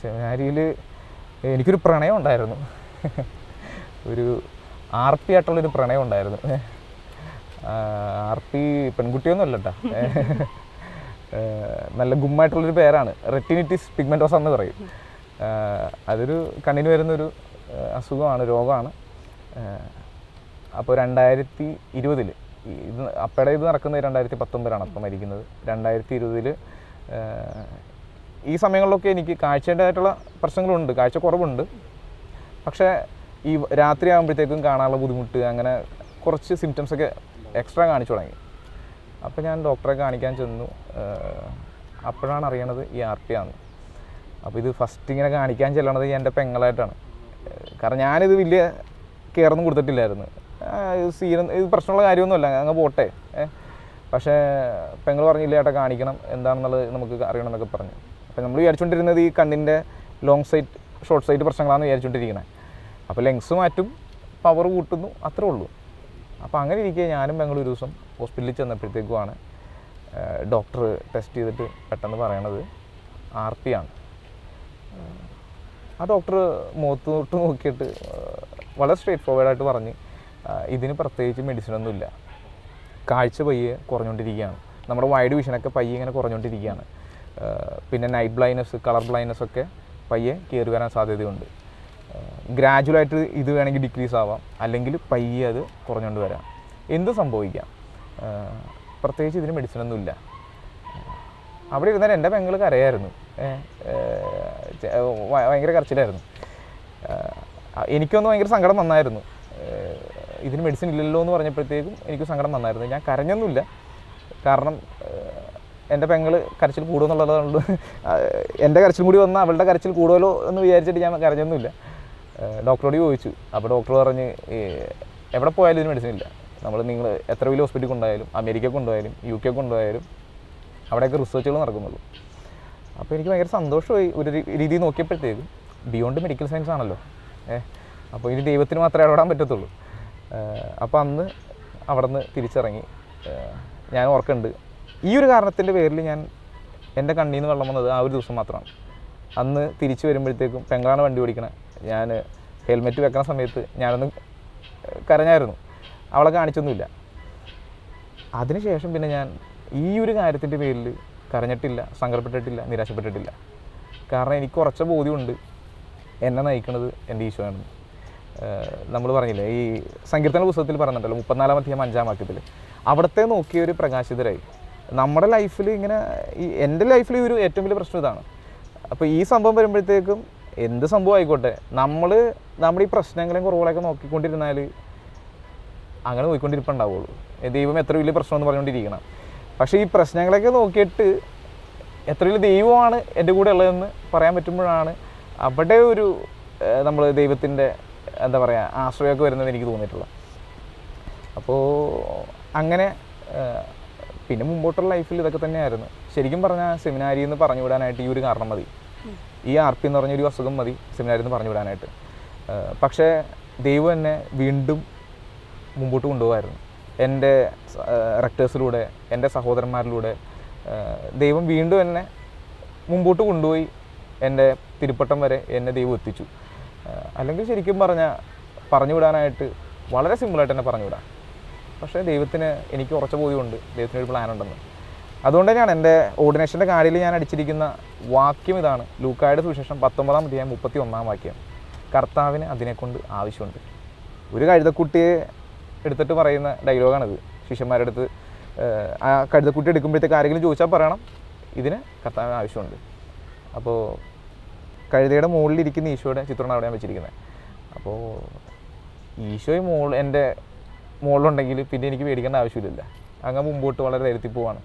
സെമിനാരിയിൽ എനിക്കൊരു പ്രണയം ഉണ്ടായിരുന്നു. ഒരു ആർ പി ആയിട്ടുള്ളൊരു പ്രണയം ഉണ്ടായിരുന്നു. ആർ പി പെൺകുട്ടിയൊന്നും അല്ല കേട്ടോ നല്ല ഗുമ്മായിട്ടുള്ളൊരു പേരാണ്. റെറ്റിനിറ്റിസ് പിഗ്മെന്റോസ എന്ന് പറയും. അതൊരു കണ്ണിന് വരുന്നൊരു അസുഖമാണ് രോഗമാണ്. അപ്പോൾ രണ്ടായിരത്തി ഇരുപതിൽ ഇത് അപ്പയുടെ ഇത് നടക്കുന്നത് രണ്ടായിരത്തി പത്തൊമ്പതിലാണ് അപ്പം മരിക്കുന്നത്. രണ്ടായിരത്തി ഇരുപതിൽ ഈ സമയങ്ങളിലൊക്കെ എനിക്ക് കാഴ്ചേണ്ടതായിട്ടുള്ള പ്രശ്നങ്ങളുണ്ട് കാഴ്ച കുറവുണ്ട് പക്ഷേ ഈ രാത്രി ആകുമ്പോഴത്തേക്കും കാണാനുള്ള ബുദ്ധിമുട്ട് അങ്ങനെ കുറച്ച് സിംറ്റംസൊക്കെ എക്സ്ട്രാ കാണിച്ചു തുടങ്ങി. അപ്പോൾ ഞാൻ ഡോക്ടറെ കാണിക്കാൻ ചെന്നു. അപ്പോഴാണ് അറിയണത് ഈ ആർ പി ആണ് അപ്പോൾ ഇത് ഫസ്റ്റ് ഇങ്ങനെ കാണിക്കാൻ ചെല്ലണത് എന്റെ പെങ്ങളായിട്ടാണ്. കാരണം ഞാനിത് വലിയ കെയറൊന്നും കൊടുത്തിട്ടില്ലായിരുന്നു. സീന ഇത് പ്രശ്നമുള്ള കാര്യമൊന്നുമല്ല അങ്ങ് പോട്ടെ. പക്ഷേ പെങ്ങൾ പറഞ്ഞില്ല ഏട്ടാ കാണിക്കണം എന്താണെന്നുള്ളത് നമുക്ക് അറിയണം എന്നൊക്കെ പറഞ്ഞു. അപ്പോൾ നമ്മൾ വിചാരിച്ചുകൊണ്ടിരുന്നത് ഈ കണ്ണിന്റെ ലോങ് സൈറ്റ് ഷോർട്ട് സൈറ്റ് പ്രശ്നങ്ങളാണെന്ന് വിചാരിച്ചുകൊണ്ടിരിക്കുന്നത് അപ്പോൾ ലെങ്സ് മാറ്റും പവർ കൂട്ടുന്നു അത്രേ ഉള്ളൂ. അപ്പോൾ അങ്ങനെ ഇരിക്കുക ഞാനും ബാംഗ്ലൂർ ദിവസം ഹോസ്പിറ്റലിൽ ചെന്നപ്പോഴത്തേക്കുമാണ് ഡോക്ടർ ടെസ്റ്റ് ചെയ്തിട്ട് പെട്ടെന്ന് പറയണത് ആർ പി ആണ്. ആ ഡോക്ടർ മുഖത്ത് തൊട്ട് നോക്കിയിട്ട് വളരെ സ്ട്രേറ്റ് ഫോർവേഡായിട്ട് പറഞ്ഞ് ഇതിന് പ്രത്യേകിച്ച് മെഡിസിനൊന്നുമില്ല കാഴ്ച പയ്യെ കുറഞ്ഞുകൊണ്ടിരിക്കുകയാണ്. നമ്മുടെ വൈഡ് വിഷനൊക്കെ പയ്യെ ഇങ്ങനെ കുറഞ്ഞുകൊണ്ടിരിക്കുകയാണ്. പിന്നെ നൈറ്റ് ബ്ലൈൻഡ്നെസ് കളർ ബ്ലൈൻഡ്നെസ് ഒക്കെ പയ്യെ കയറി വരാൻ സാധ്യതയുണ്ട്. ഗ്രാജുവലായിട്ട് ഇത് വേണമെങ്കിൽ ഡിക്രീസ് ആവാം. അല്ലെങ്കിൽ പയ്യെ അത് കുറഞ്ഞുകൊണ്ട് വരാം. എന്ത് സംഭവിക്കാം? പ്രത്യേകിച്ച് ഇതിന് മെഡിസിനൊന്നുമില്ല അവിടെ ഇരുന്നാൽ എന്റെ പെങ്ങൾ കരയായിരുന്നു. ഭയങ്കര കരച്ചിലായിരുന്നു. എനിക്കൊന്നും ഭയങ്കര സങ്കടം വന്നായിരുന്നു ഇതിന് മെഡിസിൻ ഇല്ലല്ലോ എന്ന് പറഞ്ഞപ്പോഴത്തേക്കും എനിക്ക് സങ്കടം നന്നായിരുന്നു. ഞാൻ കരഞ്ഞൊന്നുമില്ല. കാരണം എന്റെ പെങ്ങൾ കരച്ചിൽ കൂടുമെന്നുള്ളതുകൊണ്ട് എന്റെ കരച്ചിൽ കൂടി വന്നാൽ അവളുടെ കരച്ചിൽ കൂടുമല്ലോ എന്ന് വിചാരിച്ചിട്ട് ഞാൻ കരഞ്ഞൊന്നുമില്ല. ഡോക്ടറോട് ചോദിച്ചു. അപ്പോൾ ഡോക്ടർ പറഞ്ഞ് എവിടെ പോയാലും ഇതിന് മെഡിസിൻ ഇല്ല. നമ്മൾ നിങ്ങൾ എത്ര വലിയ ഹോസ്പിറ്റലിൽ കൊണ്ടുപോയാലും അമേരിക്ക കൊണ്ടുപോയാലും യു കെ കൊണ്ടുപോയാലും അവിടെയൊക്കെ റിസർച്ചുകൾ നടക്കുന്നുള്ളൂ. അപ്പോൾ എനിക്ക് ഭയങ്കര സന്തോഷമായി ഒരു രീതി നോക്കിയപ്പോഴത്തേക്കും ബിയോണ്ട് മെഡിക്കൽ സയൻസ് ആണല്ലോ. ഏഹ് അപ്പോൾ ഇനി ദൈവത്തിന് മാത്രമേ ഇടപെടാൻ പറ്റത്തുള്ളൂ. അപ്പോൾ അന്ന് അവിടെ നിന്ന് തിരിച്ചിറങ്ങി ഞാൻ ഓർക്കുന്നുണ്ട് ഈ ഒരു കാരണത്തിന്റെ പേരിൽ ഞാൻ എന്റെ കണ്ണിന്ന് വെള്ളം വന്നത് ആ ഒരു ദിവസം മാത്രമാണ്. അന്ന് തിരിച്ചു വരുമ്പോഴത്തേക്കും പെങ്ങളാണ് വണ്ടി ഓടിക്കണേ. ഞാൻ ഹെൽമെറ്റ് വെക്കണ സമയത്ത് ഞാനൊന്ന് കരഞ്ഞായിരുന്നു. അവളെ കാണിച്ചൊന്നുമില്ല. അതിനുശേഷം പിന്നെ ഞാൻ ഈ ഒരു കാര്യത്തിന്റെ പേരിൽ കരഞ്ഞിട്ടില്ല സങ്കടപ്പെട്ടിട്ടില്ല നിരാശപ്പെട്ടിട്ടില്ല. കാരണം എനിക്ക് കുറച്ച് ബോധ്യമുണ്ട് എന്നെ നയിക്കുന്നത് എന്റെ ഈശോയാണ് നമ്മൾ പറഞ്ഞില്ലേ ഈ സങ്കീർത്തന പുസ്തകത്തിൽ പറഞ്ഞിട്ടുണ്ടല്ലോ മുപ്പത്തിനാലാം അധ്യായം അഞ്ചാം വാക്യത്തിൽ. അവിടുത്തെ ഒരു പ്രകാശിതരായി. നമ്മുടെ ലൈഫിൽ ഇങ്ങനെ ഈ എന്റെ ലൈഫിൽ ഒരു ഏറ്റവും വലിയ പ്രശ്നം ഇതാണ്. അപ്പോൾ ഈ സംഭവം വരുമ്പോഴത്തേക്കും എന്ത് സംഭവം ആയിക്കോട്ടെ നമ്മൾ നമ്മുടെ ഈ പ്രശ്നങ്ങളെയും കുറവുകളൊക്കെ നോക്കിക്കൊണ്ടിരുന്നാൽ അങ്ങനെ നോക്കിക്കൊണ്ടിരിപ്പുണ്ടാവുകയുള്ളൂ ദൈവം എത്ര വലിയ പ്രശ്നം എന്ന് പറഞ്ഞുകൊണ്ടിരിക്കണം. പക്ഷേ ഈ പ്രശ്നങ്ങളൊക്കെ നോക്കിയിട്ട് എത്ര വലിയ ദൈവമാണ് എന്റെ കൂടെ ഉള്ളതെന്ന് പറയാൻ പറ്റുമ്പോഴാണ് അവിടെ ഒരു നമ്മൾ ദൈവത്തിന്റെ എന്താ പറയുക ആശ്രയമൊക്കെ വരുന്നത് എനിക്ക് തോന്നിയിട്ടുള്ളത്. അപ്പോൾ അങ്ങനെ പിന്നെ മുമ്പോട്ടുള്ള ലൈഫിൽ ഇതൊക്കെ തന്നെയായിരുന്നു. ശരിക്കും പറഞ്ഞാൽ സെമിനാരി എന്ന് പറഞ്ഞു വിടാനായിട്ട് ഈ ഒരു കാരണം മതി. ഈ ആർ പി എന്ന് പറഞ്ഞൊരു അസുഖം മതി സെമിനാരി എന്ന് പറഞ്ഞു വിടാനായിട്ട്. പക്ഷേ ദൈവം എന്നെ വീണ്ടും മുമ്പോട്ട് കൊണ്ടുപോകായിരുന്നു. എന്റെ റെക്ടേഴ്സിലൂടെ എന്റെ സഹോദരന്മാരിലൂടെ ദൈവം വീണ്ടും എന്നെ മുമ്പോട്ട് കൊണ്ടുപോയി എന്റെ തിരുപ്പട്ടം വരെ എന്നെ ദൈവം എത്തിച്ചു. അല്ലെങ്കിൽ ശരിക്കും പറഞ്ഞാൽ പറഞ്ഞു വിടാനായിട്ട് വളരെ സിമ്പിളായിട്ട് തന്നെ പറഞ്ഞു വിടാം. പക്ഷേ ദൈവത്തിന് എനിക്ക് ഉറച്ച ബോധ്യമുണ്ട്. ദൈവത്തിന് ഒരു പ്ലാൻ ഉണ്ടെന്ന്. അതുകൊണ്ട് തന്നെയാണ് എന്റെ ഓർഡിനേഷന്റെ കാർഡിൽ ഞാൻ അടിച്ചിരിക്കുന്ന വാക്യം ഇതാണ്. ലൂക്കായുടെ സുവിശേഷം പത്തൊമ്പതാം അധ്യായം മുപ്പത്തി ഒന്നാം വാക്യം. കർത്താവിന് അതിനെക്കൊണ്ട് ആവശ്യമുണ്ട്. ഒരു കഴുതക്കുട്ടിയെ എടുത്തിട്ട് പറയുന്ന ഡയലോഗാണിത് ശിഷ്യന്മാരുടെ അടുത്ത് ആ കഴുതക്കുട്ടി എടുക്കുമ്പോഴത്തേക്ക് ആരെങ്കിലും ചോദിച്ചാൽ പറയണം ഇതിന് കർത്താവിന് ആവശ്യമുണ്ട്. അപ്പോൾ കഴുതയുടെ മുകളിലിരിക്കുന്ന ഈശോയുടെ ചിത്രമാണ് അവിടെ ഞാൻ വെച്ചിരിക്കുന്നത്. അപ്പോൾ ഈശോയും മുകളിൽ എന്റെ മുകളിലുണ്ടെങ്കിൽ പിന്നെ എനിക്ക് പേടിക്കേണ്ട ആവശ്യമില്ല അങ്ങ് മുമ്പോട്ട് വളരെ ധൈര്യത്തിൽ പോവാണ്.